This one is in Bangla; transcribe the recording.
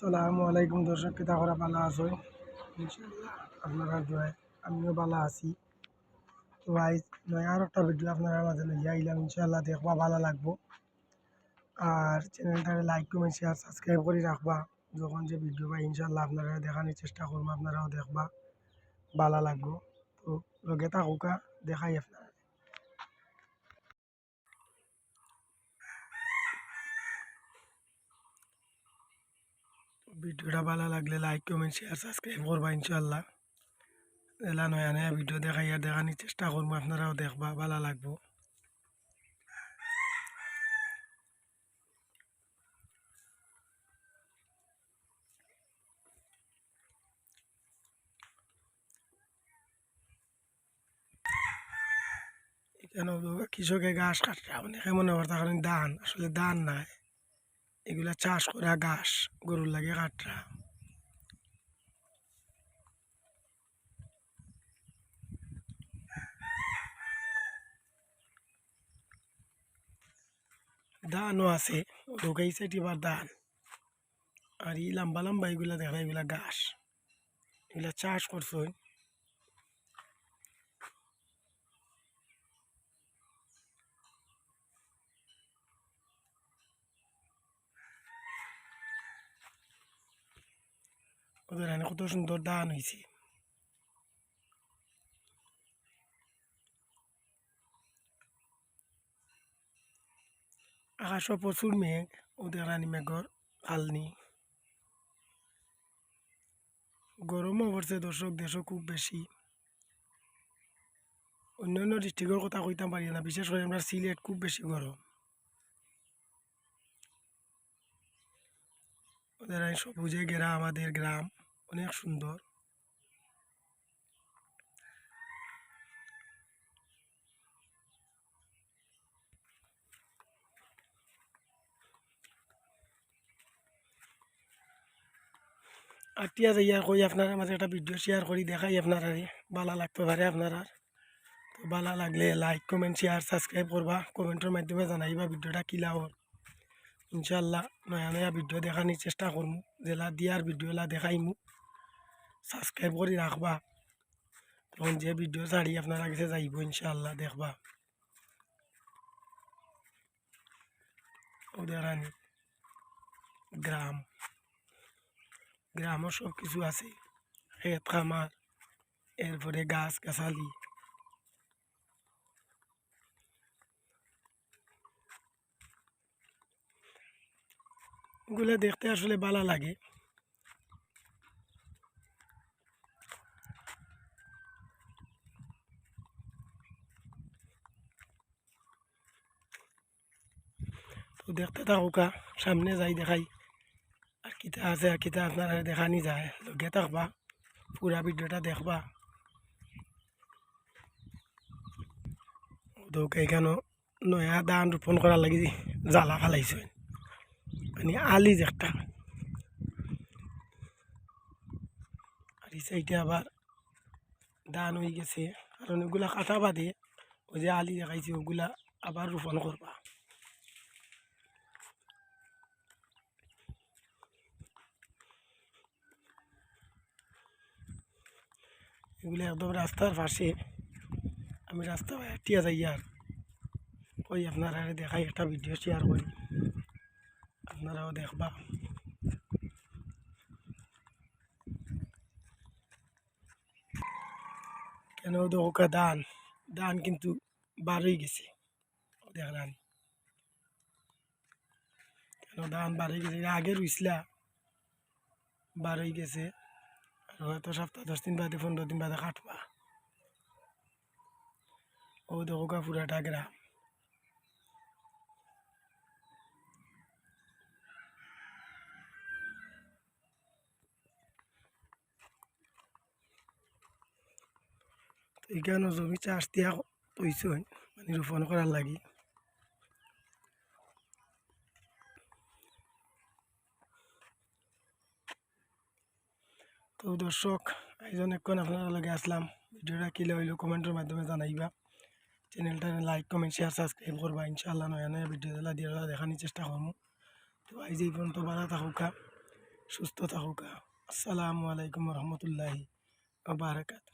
আলাইকুম দর্শক কিতা করা ভালো আছো ইনশাল্লাহ আপনারা জয় আমিও ভালো আছি। তো আজ নয় আর একটা ভিডিও আপনারা মাঝে লইয়া আইলাম ইনশাল্লাহ দেখবা ভালো লাগবো। আর চ্যানেলটাকে লাইক কমেন্ট শেয়ার সাবস্ক্রাইব করে রাখবা। যখন যে ভিডিও পাই ইনশাল্লাহ আপনারা দেখানোর চেষ্টা করব, আপনারাও দেখবা, ভালো লাগবো। তো লগে থাকুকা দেখাই আপনারা। ভিডিওটা ভালো লাগলে লাইক কমেন্ট শেয়ার সাবস্ক্রাইব করবা ইনশাল্লাহ এলা নয়া নয়া ভিডিও দেখাইয়া দেখানোর চেষ্টা করব, আপনারাও দেখবা, ভালো লাগবো। এখানে কৃষকের ঘাস কাটরা অনেকে মনে করতে কারণ ধান, আসলে ধান নাই। এগুলা চাষ করা ঘাস, গরুর লাগে কাটরা। ধানও আছে ঢুকাই সাইটিবার ধান। আর এই লম্বা লম্বা এগুলা দেখা এগুলা ঘাস। এগুলা চাষ করছ। ওদের এখানে কত সুন্দর ধান হয়েছে আকাশও প্রচুর মেঘ ওদের রানী মেঘর আলনি গরমও পড়ছে দর্শক দেশও খুব বেশি অন্যান্য ডিস্ট্রিক্টের কথা কইতাম পারি না বিশেষ করে আমরা সিলেট খুব বেশি গরম ওদের সবুজে ঘেরা আমাদের গ্রাম অনেক সুন্দর। আটিয়া যাইয়া কই আপনারা মাঝে একটা ভিডিও শেয়ার করি, দেখাই আপনারা ভালো লাগতে পারে আপনারা তো ভালো লাগলে লাইক কমেন্ট শেয়ার সাবস্ক্রাইব করবা কমেন্টের মাধ্যমে জানাইবা ভিডিওটা কিলা হল ইনশাল্লাহ নয়া নয়া ভিডিও দেখানোর চেষ্টা করমু, জেলা দিয়ার ভিডিওলা দেখাইমু। সাবস্ক্রাইব করে রাখবা। তখন যে ভিডিও ছাড়ি আপনারা কাছে যাইব ইনশাল্লাহ দেখবা। আনি গ্রাম। গ্রামও সব কিছু আছে। ক্ষেত খামার, এরপরে গাছ গাছালি। ওগুলো দেখতে আসলে ভালো লাগে। তো দেখতে থাকুকা সামনে যাই দেখাই। আর কিতা আছে আর কিতা আপনারা দেখানি যায় লগে থাকবা পুরা ভিডিওটা দেখবা। তো এখানে নয়া দান রোপণ করার লাগি জ্বালা ফালাইছে। মানে আলিজ একটা আর এই সাইডে আবার দান হয়ে গেছে। কারণ ওগুলা কাটা বাদে, ওই যে আলি দেখাইছে, ওগুলা আবার রোপণ করবা এগুলো একদম রাস্তার পাশে। আমি রাস্তা হাঁটিয়া যাই আর। ওই আপনারা দেখাই একটা ভিডিও শেয়ার করি। আপনারাও দেখবা। কেন দোকা দান দান কিন্তু বার গেছে। দেখলাম কেন দান হয়ে গেছে? আগে রুইসলা বার গেছে। হয়তো সপ্তাহ দশ দিন বাদে, পনেরো দিন বাদে কাটবা। ও দেখোকা পুরাটা গ্রাম এখানে জমি চাষ দিয়া তৈছ মানে রোপণ করার লাগি। তো দর্শক এইজন এখন আপনারা লগে আসলাম। ভিডিওটা কিলে হইল কমেন্টের মাধ্যমে জানাইবা। চ্যানেলটা লাইক কমেন্ট শেয়ার সাবস্ক্রাইব করবা। ইনশাআল্লাহ নয়া নয়া ভিডিও দিলা দিয়ে দেখানোর চেষ্টা করব তো আজ এই পর্যন্ত ভালো থাকুকা, সুস্থ থাকুকা। আসসালামু আলাইকুম রহমতুল্লাহি বারাকাত